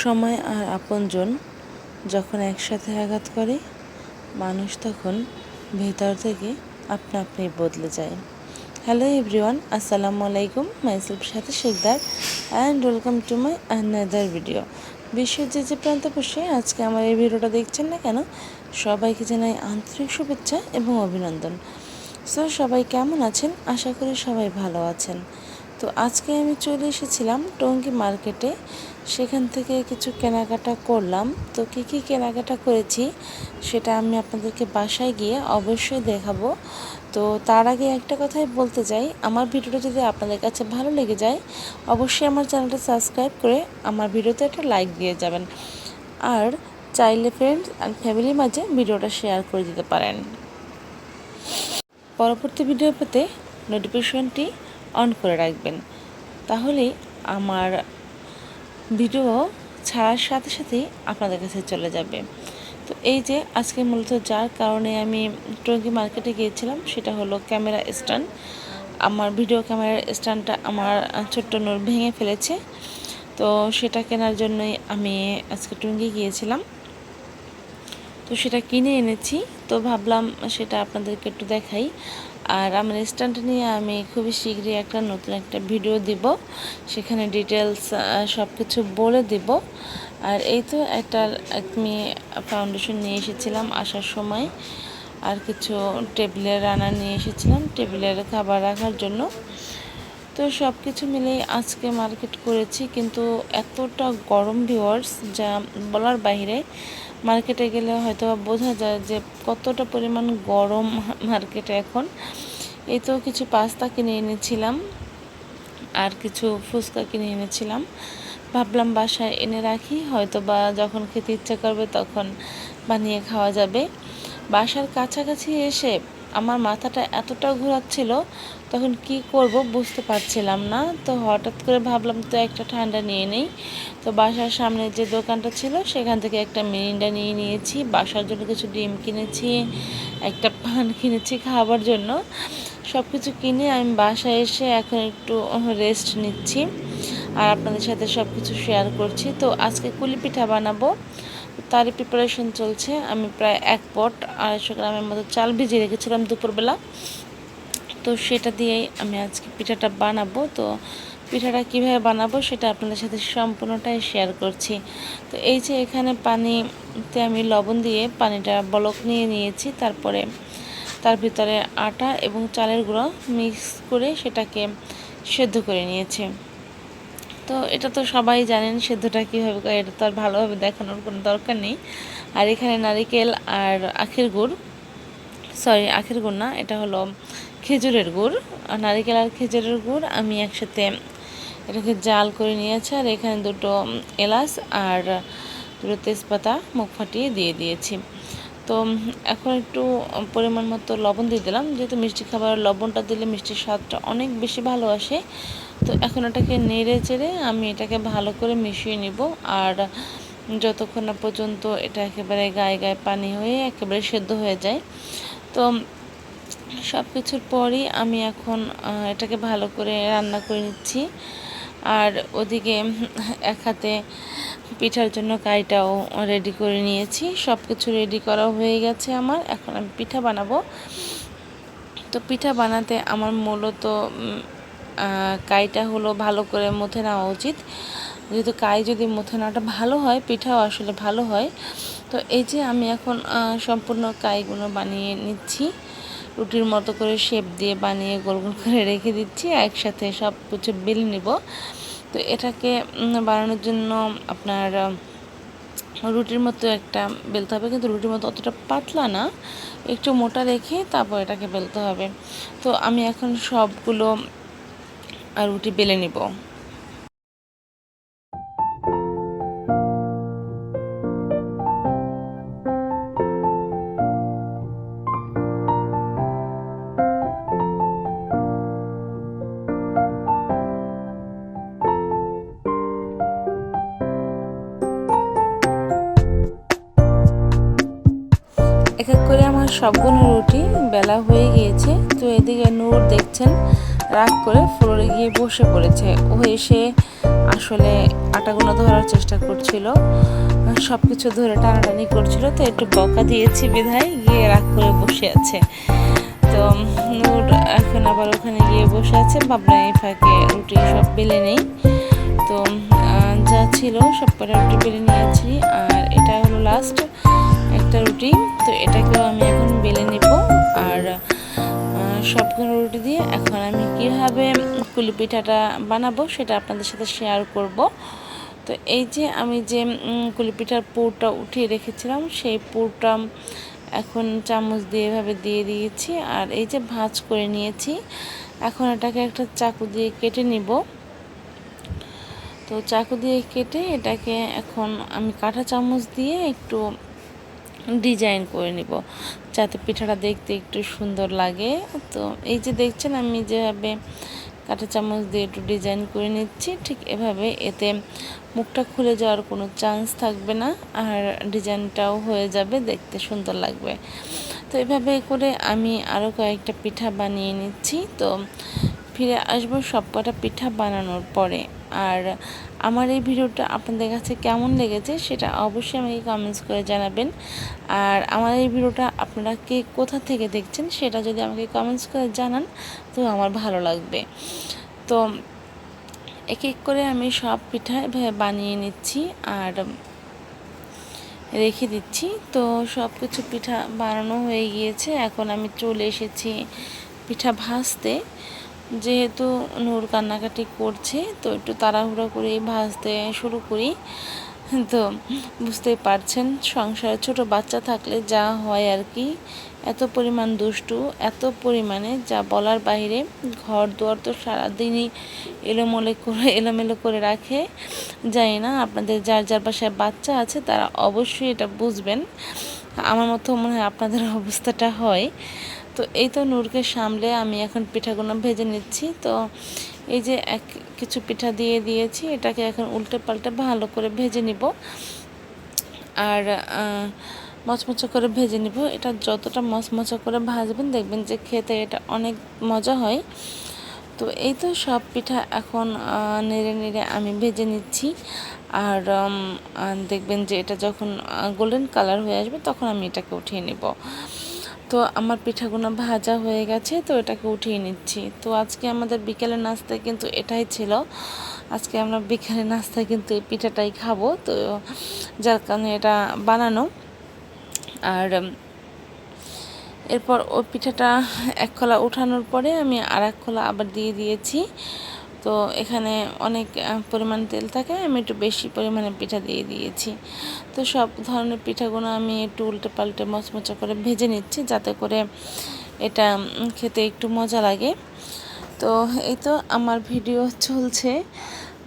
সময় আর আপনজন যখন একসাথে আঘাত করে, মানুষ তখন ভেতর থেকে আপনা আপনি বদলে যায়। হ্যালো এভরিওয়ান আসসালামু আলাইকুম। মাইসেলফ সাথে Shekhdar and welcome to my another video বিশ্বের যে যে প্রান্ত বসে আজকে আমার এই ভিডিওটা দেখছেন না কেন, সবাইকে জানাই আন্তরিক শুভেচ্ছা এবং অভিনন্দন। সো সবাই কেমন আছেন? আশা করি সবাই ভালো আছেন। তো আজকে আমি চলে এসেছিলাম টঙ্গী মার্কেটে। সেখান থেকে কিছু কেনাকাটা করলাম। তো কী কী কেনাকাটা করেছি সেটা আমি আপনাদেরকে বাসায় গিয়ে অবশ্যই দেখাবো। তো তার আগে একটা কথাই বলতে চাই, আমার ভিডিওটা যদি আপনাদের কাছে ভালো লেগে যায়, অবশ্যই আমার চ্যানেলটা সাবস্ক্রাইব করে আমার ভিডিওতে একটা লাইক দিয়ে যাবেন। আর চাইলে ফ্রেন্ডস অ্যান্ড ফ্যামিলির মাঝে ভিডিওটা শেয়ার করে দিতে পারেন। পরবর্তী ভিডিও পেতে নোটিফিকেশনটি অন করে রাখবেন। তাহলেই আমার ভিডিও ছাড়ার সাথে সাথেই আপনাদের কাছে চলে যাবে। তো এই যে আজকে মূলত যার কারণে আমি টঙ্গি মার্কেটে গিয়েছিলাম, সেটা হলো ক্যামেরা স্ট্যান্ড। আমার ভিডিও ক্যামেরার স্ট্যান্ডটা আমার ছোট্ট নোর ভেঙে ফেলেছে। তো সেটা কেনার জন্যই আমি আজকে টঙ্গি গিয়েছিলাম। তো সেটা কিনে এনেছি। তো ভাবলাম সেটা আপনাদেরকে একটু দেখাই। আর আমার স্ট্যান্ড নিয়ে আমি খুবই শীঘ্রই একটা নতুন একটা ভিডিও দিব। সেখানে ডিটেলস সব কিছু বলে দিব। আর এই তো একটা আমি ফাউন্ডেশন নিয়ে এসেছিলাম আসার সময়। আর কিছু টেবিলের রান্না নিয়ে এসেছিলাম টেবিলের খাবার রাখার জন্য। তো সব কিছু মিলেই আজকে মার্কেট করেছি। কিন্তু এতটা গরম ভিওয়ার্স যা বলার বাইরে মার্কেটে গেলে হয়তো বোঝা যায় যে কতটা পরিমাণ গরম মার্কেটে এখন। এই তো কিছু পাস্তা কিনে এনেছিলাম আর কিছু ফুচকা কিনে এনেছিলাম। ভাবলাম বাসায় এনে রাখি হয়তো বা যখন খেতে ইচ্ছা করবে তখন বানিয়ে খাওয়া যাবে। বাসার কাছাকাছি এসে আমার মাথাটা এতটা ঘোরাচ্ছিল, তখন কি করব বুঝতে পারছিলাম না। তো হঠাৎ করে ভাবলাম, তো একটা ঠান্ডা নিয়ে নেই। তো বাসার সামনে যে দোকানটা ছিল, সেখান থেকে একটা মিরিন্ডা নিয়ে নিয়েছি। বাসার জন্য কিছু ডিম কিনেছি, একটা পান কিনেছি খাবার জন্য। সব কিছু কিনে আমি বাসায় এসে এখন একটু রেস্ট নিচ্ছি। আর আপনাদের সাথে সব কিছু শেয়ার করছি। তো আজকে কুলি পিঠা বানাবো। তারই প্রিপারেশন চলছে। আমি প্রায় এক পট আড়াইশো গ্রামের মতো চাল ভিজিয়ে রেখেছিলাম দুপুরবেলা। তো সেটা দিয়েই আমি আজকে পিঠাটা বানাবো। তো পিঠাটা কীভাবে বানাবো সেটা আপনাদের সাথে সম্পূর্ণটাই শেয়ার করছি। তো এই যে এখানে পানিতে আমি লবণ দিয়ে পানিটা বলক নিয়ে নিয়েছি। তারপরে তার ভিতরে আটা এবং চালের গুঁড়ো মিক্স করে সেটাকে সেদ্ধ করে নিয়েছি। তো এটা তো সবাই জানেন সেদ্ধটা কীভাবে করে, এটা তো আর ভালোভাবে দেখানোর কোনো দরকার নেই। আর এখানে নারিকেল আর আখের গুড় সরি আখের গুড় না, এটা হলো খেজুরের গুড়। আর নারিকেল আর খেজুরের গুড় আমি একসাথে এটাকে জাল করে নিয়েছি, আর এখানে দুটো এলাচ আর দুটো তেজপাতা মুখ ফাটিয়ে দিয়ে দিয়েছি। তো এখন একটু পরিমাণ মতো লবণ দিয়ে দিলাম, যেহেতু মিষ্টি খাবার, লবণটা দিলে মিষ্টির স্বাদটা অনেক বেশি ভালো আসে। তো এখন এটাকে নেড়ে চেড়ে আমি এটাকে ভালো করে মিশিয়ে নিব। আর যতক্ষণ না পর্যন্ত এটা একেবারে গায়ে গায়ে পানি হয়ে একেবারে সেদ্ধ হয়ে যায়, তো সব কিছুর পরই আমি এখন এটাকে ভালো করে রান্না করে নিচ্ছি। আর ওদিকে এক হাতে পিঠার জন্য কাইটাও রেডি করে নিয়েছি। সব কিছু রেডি করা হয়ে গেছে আমার। এখন আমি পিঠা বানাবো। তো পিঠা বানাতে আমার মূলত কাইটা হলো ভালো করে মুথে নেওয়া উচিত। যেহেতু কাই যদি মুথে নেওয়াটা ভালো হয়, পিঠাও আসলে ভালো হয়। তো এই যে আমি এখন সম্পূর্ণ কাইগুলো বানিয়ে নিচ্ছি। রুটির মতো করে শেপ দিয়ে বানিয়ে গোল গোল করে রেখে দিচ্ছি। একসাথে সব কিছু বিল নিব। তো এটাকে বানানোর জন্য আপনার রুটির মতো একটা বেলতে হবে। কিন্তু রুটির মতো অতটা পাতলা না। একটু মোটা রেখে তারপর এটাকে বেলতে হবে। তো আমি এখন সবগুলো রুটি বেলে নিব। এক এক করে আমার সবগুলো রুটি বেলা হয়ে গিয়েছে। তো এদিকে নূর দেখছেন রাগ করে ফ্লোরে গিয়ে বসে পড়েছে। ও এসে আসলে আটাগুলো ধরার চেষ্টা করছিল সব কিছু ধরে টানাটানি করছিল, তো একটু বকা দিয়েছি বিধায় গিয়ে রাগ করে বসে আছে। তো নূর এখন আবার ওখানে গিয়ে বসে আছে, বাবলা এই ফাঁকে রুটি সব বেলে নেই। তো যা ছিল সব কটা রুটি বেলে নিয়েছি, আর এটা হলো লাস্ট একটা রুটি, তো এটাকেও আমি এখন বেলে নিব। আর সবগুলো রুটি দিয়ে এখন আমি কীভাবে কুলি পিঠাটা বানাবো সেটা আপনাদের সাথে শেয়ার করব। তো এই যে আমি যে কুলি পিঠার পুরটা উঠিয়ে রেখেছিলাম, সেই পুরটা এখন চামচ দিয়ে এভাবে দিয়ে দিয়েছি আর এই যে ভাঁজ করে নিয়েছি, এখন এটাকে একটা চাকু দিয়ে কেটে নিব। তো চাকু দিয়ে কেটে এটাকে এখন আমি কাঁটা চামচ দিয়ে একটু ডিজাইন করে নিব। যাতে পিঠাটা দেখতে একটু সুন্দর লাগে। তো এই যে দেখছেন, আমি যেভাবে কাঁটা চামচ দিয়ে একটু ডিজাইন করে নিচ্ছি, ঠিক এভাবে এতে মুখটা খুলে যাওয়ার কোনো চান্স থাকবে না, আর ডিজাইনটাও হয়ে যাবে, দেখতে সুন্দর লাগবে। তো এভাবে করে আমি আরও কয়েকটা পিঠা বানিয়ে নিচ্ছি। তো ফিরে আসব সব কটা পিঠা বানানোর পরে। আর আমার এই ভিডিওটা আপনাদের কাছে কেমন লেগেছে সেটা অবশ্যই আমাকে কমেন্টস করে জানাবেন। আর আমার এই ভিডিওটা আপনারা কে কোথা থেকে দেখছেন সেটা যদি আমাকে কমেন্টস করে জানান, তো আমার ভালো লাগবে। তো এক এক করে আমি সব পিঠা বানিয়ে নিচ্ছি আর রেখে দিচ্ছি। তো সব কিছু পিঠা বানানো হয়ে গিয়েছে। এখন আমি চলে এসেছি পিঠা ভাজতে। যেহেতু নূর কান্নাকাটি করছে, তো একটু তাড়াহুড়ো করে ভাজতে শুরু করি। তো বুঝতেই পারছেন, সংসারে ছোট বাচ্চা থাকলে যা হয় আর কি। এত পরিমাণ দুষ্টু, এত পরিমাণে যা বলার বাইরে ঘর দুয়ার তো সারাদিনই এলোমেলো করে এলোমেলো করে রাখে। জানি না আপনাদের যার যার বাসায় বাচ্চা আছে, তারা অবশ্যই এটা বুঝবেন। আমার মতো মনে হয় আপনাদের অবস্থাটা হয়। তো এই তো নূরকে সামলে আমি এখন পিঠাগুলো ভেজে নিচ্ছি। তো এই যে এক কিছু পিঠা দিয়ে দিয়েছি, এটাকে এখন উল্টে পাল্টে ভালো করে ভেজে নিব। আর মচমচে করে ভেজে নিব। এটা যতটা মচমচে করে ভাজবেন দেখবেন যে খেতে এটা অনেক মজা হয়। তো এই তো সব পিঠা এখন নেড়ে নেড়ে আমি ভেজে নিচ্ছি। আর দেখবেন যে এটা যখন গোল্ডেন কালার হয়ে আসবে তখন আমি এটাকে উঠিয়ে নেব। তো আমার পিঠাগুলো ভাজা হয়ে গেছে, তো এটাকে উঠিয়ে নিচ্ছি। তো আজকে আমাদের বিকেলের নাস্তায় কিন্তু এটাই ছিল। আজকে আমরা বিকেলের নাস্তায় কিন্তু এই পিঠাটাই খাব। তো যার কারণে এটা বানানো। আর এরপর ওই পিঠাটা এক খোলা উঠানোর পরে আমি আর এক খোলা আবার দিয়ে দিয়েছি। তো এখানে অনেক পরিমাণ তেল থাকে, আমি একটু বেশি পরিমাণে পিঠা দিয়ে দিয়েছি। তো সব ধরনের পিঠাগুলো আমি একটু উল্টে পাল্টে মচমচা করে ভেজে নিচ্ছি, যাতে করে এটা খেতে একটু মজা লাগে। তো এই তো আমার ভিডিও চলছে।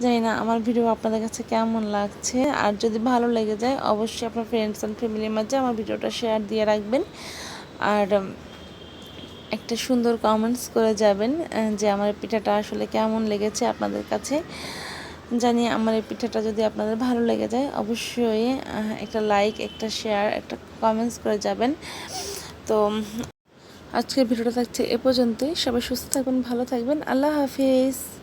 জানি না আমার ভিডিও আপনাদের কাছে কেমন লাগছে, আর যদি ভালো লেগে যায়, অবশ্যই আপনার ফ্রেন্ডস অ্যান্ড ফ্যামিলির মাঝে আমার ভিডিওটা শেয়ার দিয়ে রাখবেন। আর একটা সুন্দর কমেন্টস করে যাবেন যে আমার পিঠাটা আসলে কেমন লেগেছে আপনাদের কাছে। জানি আমার এই পিঠাটা যদি আপনাদের ভালো লেগে যায়, অবশ্যই একটা লাইক একটা শেয়ার একটা কমেন্টস করে যাবেন। তো, আজকের ভিডিওটা থাকছে এ পর্যন্তই। সবাই সুস্থ থাকবেন, ভালো থাকবেন। আল্লাহ হাফিজ।